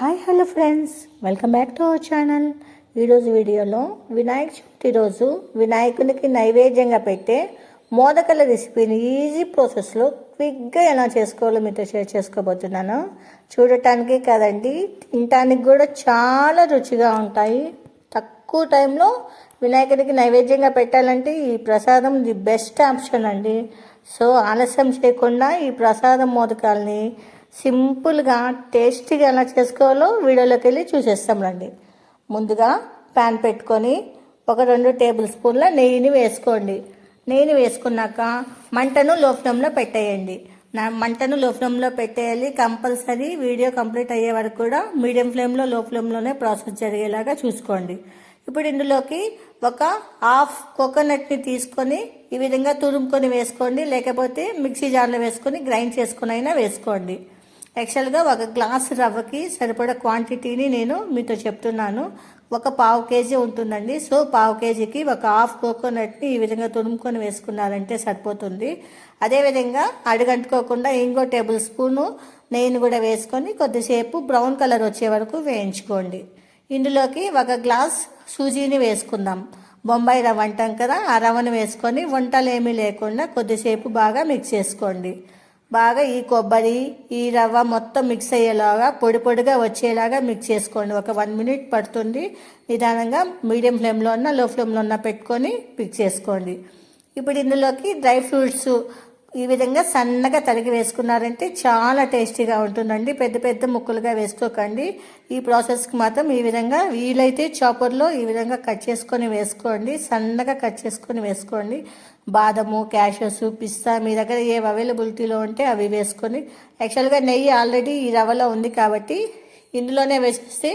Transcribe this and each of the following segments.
Hi hello friends. Welcome back to our channel. ఈరోజు వీడియోలో వినాయక చవితి రోజు వినాయకునికి నైవేద్యంగా పెట్టే మోదకల రెసిపీని ఈజీ ప్రాసెస్లో క్విక్గా ఎలా చేసుకోవాలో మీతో షేర్ చేసుకోబోతున్నాను. చూడటానికి కదండి తినటానికి కూడా చాలా రుచిగా ఉంటాయి. తక్కువ టైంలో వినాయకుడికి నైవేద్యంగా పెట్టాలంటే ఈ ప్రసాదం ది బెస్ట్ ఆప్షన్ అండి. సో ఆలస్యం చేయకుండా ఈ ప్రసాదం మోదకాల్ని సింపుల్గా టేస్టీగా ఎలా చేసుకోవాలో వీడియోలోకి వెళ్ళి చూసేస్తాం రండి. ముందుగా ప్యాన్ పెట్టుకొని ఒక రెండు టేబుల్ స్పూన్ల నెయ్యిని వేసుకోండి. నెయ్యిని వేసుకున్నాక మంటను లో ఫ్లేమ్లో పెట్టేయండి. నా మంటను లో ఫ్లేమ్లో పెట్టేయాలి. కంపల్సరీ వీడియో కంప్లీట్ అయ్యే వరకు కూడా మీడియం ఫ్లేమ్లో లో ఫ్లేమ్లోనే ప్రాసెస్ జరిగేలాగా చూసుకోండి. ఇప్పుడు ఇందులోకి ఒక హాఫ్ కోకోనట్ని తీసుకొని ఈ విధంగా తురుముకొని వేసుకోండి. లేకపోతే మిక్సీ జార్లో వేసుకొని గ్రైండ్ చేసుకుని అయినా వేసుకోండి. యాక్చువల్గా ఒక గ్లాస్ రవ్వకి సరిపడా క్వాంటిటీని నేను మీతో చెప్తున్నాను. ఒక పావు కేజీ ఉంటుందండి. సో పావు కేజీకి ఒక హాఫ్ కోకోనట్ని ఈ విధంగా తురుముకొని వేసుకున్నారంటే సరిపోతుంది. అదేవిధంగా అడుగంటుకోకుండా ఇంకో టేబుల్ స్పూను నెయ్యిని కూడా వేసుకొని కొద్దిసేపు బ్రౌన్ కలర్ వచ్చే వరకు వేయించుకోండి. ఇందులోకి ఒక గ్లాస్ సూజీని వేసుకుందాం. బొంబాయి రవ్వ అంటాం కదా ఆ రవ్వను వేసుకొని వంటలు ఏమీ లేకుండా కొద్దిసేపు బాగా మిక్స్ చేసుకోండి. బాగా ఈ కొబ్బరి ఈ రవ్వ మొత్తం మిక్స్ అయ్యేలాగా పొడి పొడిగా వచ్చేలాగా మిక్స్ చేసుకోండి. ఒక వన్ మినిట్ పడుతుంది. నిదానంగా మీడియం ఫ్లేమ్లో ఉన్న లో ఫ్లేమ్లో ఉన్న పెట్టుకొని మిక్స్ చేసుకోండి. ఇప్పుడు ఇందులోకి డ్రై ఫ్రూట్స్ ఈ విధంగా సన్నగా తరిగి వేసుకున్నారంటే చాలా టేస్టీగా ఉంటుందండి. పెద్ద పెద్ద ముక్కలుగా వేసుకోకండి. ఈ ప్రాసెస్కి మాత్రం ఈ విధంగా వీలైతే చాపర్లో ఈ విధంగా కట్ చేసుకొని వేసుకోండి. సన్నగా కట్ చేసుకొని వేసుకోండి. బాదము క్యాషస్ పిస్తా మీ దగ్గర ఏ అవైలబిలిటీలో ఉంటే అవి వేసుకొని. యాక్చువల్గా నెయ్యి ఆల్రెడీ ఈ రవ్వలో ఉంది కాబట్టి ఇందులోనే వేసేస్తే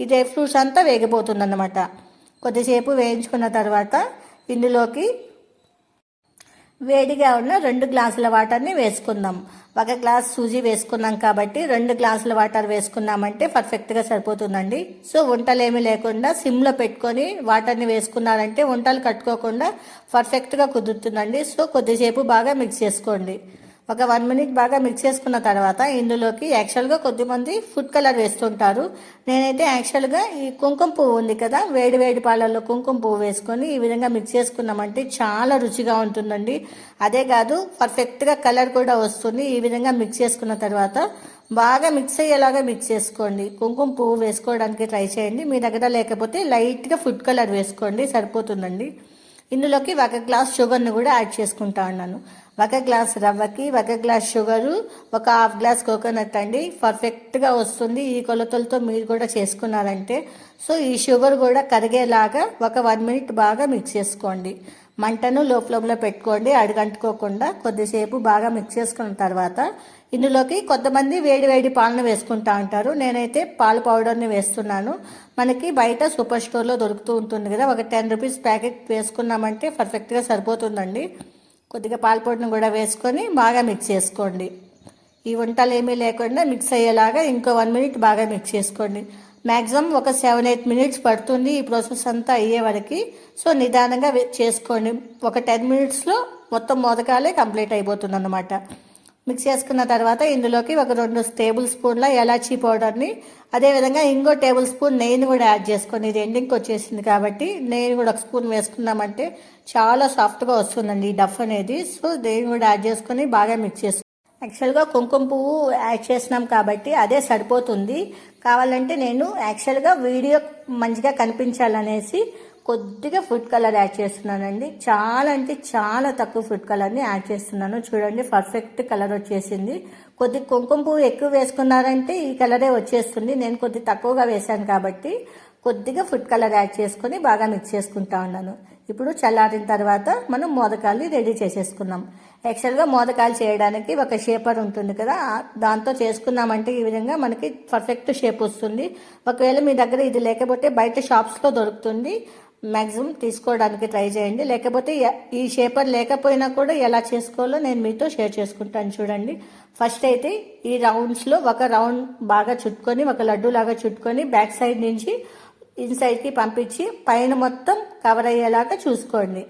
ఈ డ్రై ఫ్రూట్స్ అంతా వేగిపోతుంది అన్నమాట కొద్దిసేపు వేయించుకున్న తర్వాత ఇందులోకి వేడిగా ఉన్న రెండు గ్లాసుల వాటర్ని వేసుకుందాం. ఒక గ్లాస్ సూజీ వేసుకున్నాం కాబట్టి రెండు గ్లాసుల వాటర్ వేసుకున్నామంటే పర్ఫెక్ట్గా సరిపోతుందండి. సో వంటలేమి లేకుండా సిమ్లో పెట్టుకొని వాటర్ని వేసుకున్నారంటే వంటలు కట్టుకోకుండా పర్ఫెక్ట్గా కుదురుతుందండి. సో కొద్దిసేపు బాగా మిక్స్ చేసుకోండి. ఒక వన్ మినిట్ బాగా మిక్స్ చేసుకున్న తర్వాత ఇందులోకి యాక్చువల్గా కొద్దిమంది ఫుడ్ కలర్ వేస్తుంటారు. నేనైతే యాక్చువల్గా ఈ కుంకుమ పువ్వు ఉంది కదా వేడి వేడి పాలల్లో కుంకుమ పువ్వు వేసుకొని ఈ విధంగా మిక్స్ చేసుకున్నామంటే చాలా రుచిగా ఉంటుందండి. అదే కాదు పర్ఫెక్ట్గా కలర్ కూడా వస్తుంది. ఈ విధంగా మిక్స్ చేసుకున్న తర్వాత బాగా మిక్స్ అయ్యేలాగా మిక్స్ చేసుకోండి. కుంకుమ పువ్వు వేసుకోవడానికి ట్రై చేయండి. మీ దగ్గర లేకపోతే లైట్గా ఫుడ్ కలర్ వేసుకోండి. సరిపోతుందండి. ఇందులోకి ఒక గ్లాస్ షుగర్ని కూడా యాడ్ చేసుకుంటా ఉన్నాను. ఒక గ్లాస్ రవ్వకి ఒక గ్లాస్ షుగరు ఒక హాఫ్ గ్లాస్ కోకోనట్ అండి. పర్ఫెక్ట్గా వస్తుంది. ఈ కొలతలతో మీరు కూడా చేసుకున్నారంటే. సో ఈ షుగర్ కూడా కరిగేలాగా ఒక వన్ మినిట్ బాగా మిక్స్ చేసుకోండి. మంటను లో ఫ్లేమ్లో పెట్టుకోండి. అడుగంటుకోకుండా కొద్దిసేపు బాగా మిక్స్ చేసుకున్న తర్వాత ఇందులోకి కొంతమంది వేడి వేడి పాలను వేసుకుంటా ఉంటారు. నేనైతే పాలు పౌడర్ని వేస్తున్నాను. మనకి బయట సూపర్ స్టోర్లో దొరుకుతూ ఉంటుంది కదా ఒక టెన్ రూపీస్ ప్యాకెట్ వేసుకున్నామంటే పర్ఫెక్ట్గా సరిపోతుందండి. కొద్దిగా పాల పౌడర్ని కూడా వేసుకొని బాగా మిక్స్ చేసుకోండి. ఈ వంటలు ఏమీ లేకుండా మిక్స్ అయ్యేలాగా ఇంకో వన్ మినిట్ బాగా మిక్స్ చేసుకోండి. మ్యాక్సిమం ఒక సెవెన్ ఎయిట్ మినిట్స్ పడుతుంది ఈ ప్రాసెస్ అంతా అయ్యే వరకు. సో నిదానంగా చేసుకోండి. ఒక టెన్ మినిట్స్లో మొత్తం మోదకాలే కంప్లీట్ అయిపోతుంది అన్నమాట మిక్స్ చేసుకున్న తర్వాత ఇందులోకి ఒక రెండు టేబుల్ స్పూన్ల ఎలాచీ పౌడర్ని అదేవిధంగా ఇంకో టేబుల్ స్పూన్ నెయ్యిని కూడా యాడ్ చేసుకొని ఇది ఎండింగ్కి వచ్చేసింది కాబట్టి నెయ్యిని కూడా ఒక స్పూన్ వేసుకున్నామంటే చాలా సాఫ్ట్గా వస్తుందండి ఈ డఫ్ అనేది. సో నెయ్యిని కూడా యాడ్ చేసుకొని బాగా మిక్స్ చేసుకో. యాక్చువల్గా కుంకుమ పువ్వు యాడ్ చేసినాం కాబట్టి అదే సరిపోతుంది. కావాలంటే నేను యాక్చువల్గా వీడియో మంచిగా కనిపించాలనేసి కొద్దిగా ఫుడ్ కలర్ యాడ్ చేస్తున్నానండి. చాలా అంటే చాలా తక్కువ ఫుడ్ కలర్ని యాడ్ చేస్తున్నాను. చూడండి పర్ఫెక్ట్ కలర్ వచ్చేసింది. కొద్ది కుంకుమ పువ్వు ఎక్కువ వేసుకున్నారంటే ఈ కలరే వచ్చేస్తుంది. నేను కొద్ది తక్కువగా వేశాను కాబట్టి కొద్దిగా ఫుడ్ కలర్ యాడ్ చేసుకొని బాగా మిక్స్ చేసుకుంటా ఉన్నాను. ఇప్పుడు చల్లారిన తర్వాత మనం మోదకాలు రెడీ చేసేసుకున్నాం. యాక్చువల్గా మోదకాలు చేయడానికి ఒక షేపర్ ఉంటుంది కదా దాంతో చేసుకున్నామంటే ఈ విధంగా మనకి పర్ఫెక్ట్ షేప్ వస్తుంది. ఒకవేళ మీ దగ్గర ఇది లేకపోతే బయట షాప్స్లో దొరుకుతుంది. మ్యాక్సిమం తీసుకోవడానికి ట్రై చేయండి. లేకపోతే ఈ షేపర్ లేకపోయినా కూడా ఎలా చేసుకోవాలో నేను మీతో షేర్ చేసుకుంటాను చూడండి. ఫస్ట్ అయితే ఈ రౌండ్స్లో ఒక రౌండ్ బాగా చుట్టుకొని ఒక లడ్డు లాగా చుట్టుకొని బ్యాక్ సైడ్ నుంచి ఇన్సైడ్కి పంపించి పైన మొత్తం కవర్ అయ్యేలాగా చూసుకోండి.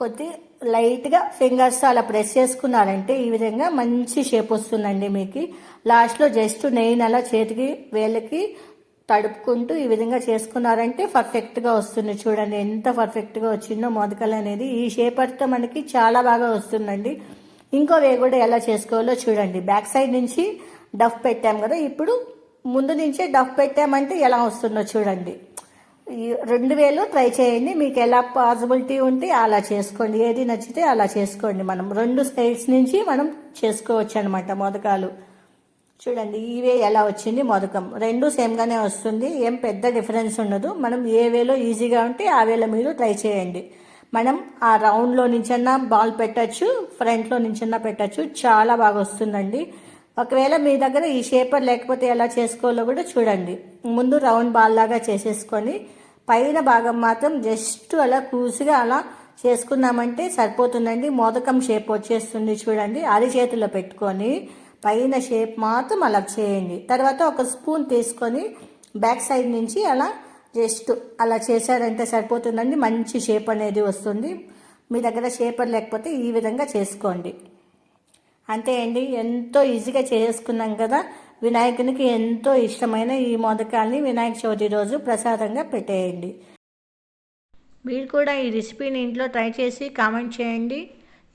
కొద్ది లైట్గా ఫింగర్స్ అలా ప్రెస్ చేసుకున్నారంటే ఈ విధంగా మంచి షేప్ వస్తుందండి మీకు. లాస్ట్లో జస్ట్ నెయ్యిని అలా చేతికి వేళ్ళకి తడుపుకుంటూ ఈ విధంగా చేసుకున్నారంటే పర్ఫెక్ట్గా వస్తుంది. చూడండి ఎంత పర్ఫెక్ట్గా వచ్చిందో మోదకలు అనేది. ఈ షేపర్తో మనకి చాలా బాగా వస్తుందండి. ఇంకో వే కూడా ఎలా చేసుకోవాలో చూడండి. బ్యాక్ సైడ్ నుంచి డఫ్ పెట్టాం కదా. ఇప్పుడు ముందు నుంచే డఫ్ పెట్టామంటే ఎలా వస్తుందో చూడండి. ఈ రెండు వేలు ట్రై చేయండి. మీకు ఎలా పాసిబిలిటీ ఉంటే అలా చేసుకోండి. ఏది నచ్చితే అలా చేసుకోండి. మనం రెండు సైడ్స్ నుంచి మనం చేసుకోవచ్చు అనమాట మొదకాలు. చూడండి ఈ వే ఎలా వచ్చింది మొదకం రెండు సేమ్గానే వస్తుంది ఏం పెద్ద డిఫరెన్స్ ఉండదు. మనం ఏ వేలో ఈజీగా ఉంటే ఆ వేలో మీరు ట్రై చేయండి. మనం ఆ రౌండ్లో నుంచన్నా బాల్ పెట్టచ్చు ఫ్రంట్లో నుంచన్నా పెట్టచ్చు చాలా బాగా వస్తుందండి. ఒకవేళ మీ దగ్గర ఈ షేపర్ లేకపోతే ఎలా చేసుకోవాలో కూడా చూడండి. ముందు రౌండ్ బాల్ లాగా చేసేసుకొని పైన భాగం మాత్రం జస్ట్ అలా కూసుగా అలా చేసుకున్నామంటే సరిపోతుందండి. మోదకం షేప్ వచ్చేస్తుంది చూడండి అరిచేతిలో పెట్టుకొని. పైన షేప్ మాత్రం అలా చేయండి. తర్వాత ఒక స్పూన్ తీసుకొని బ్యాక్ సైడ్ నుంచి అలా జస్ట్ అలా చేశారంటే సరిపోతుందండి. మంచి షేప్ అనేది వస్తుంది. మీ దగ్గర షేపర్ లేకపోతే ఈ విధంగా చేసుకోండి. అంతే అండి. ఎంతో ఈజీగా చేసుకున్నాం కదా. వినాయకునికి ఎంతో ఇష్టమైన ఈ మోదకాల్ని వినాయక చవితి రోజు ప్రసాదంగా పెట్టేయండి. మీరు కూడా ఈ రెసిపీని ఇంట్లో ట్రై చేసి కామెంట్ చేయండి.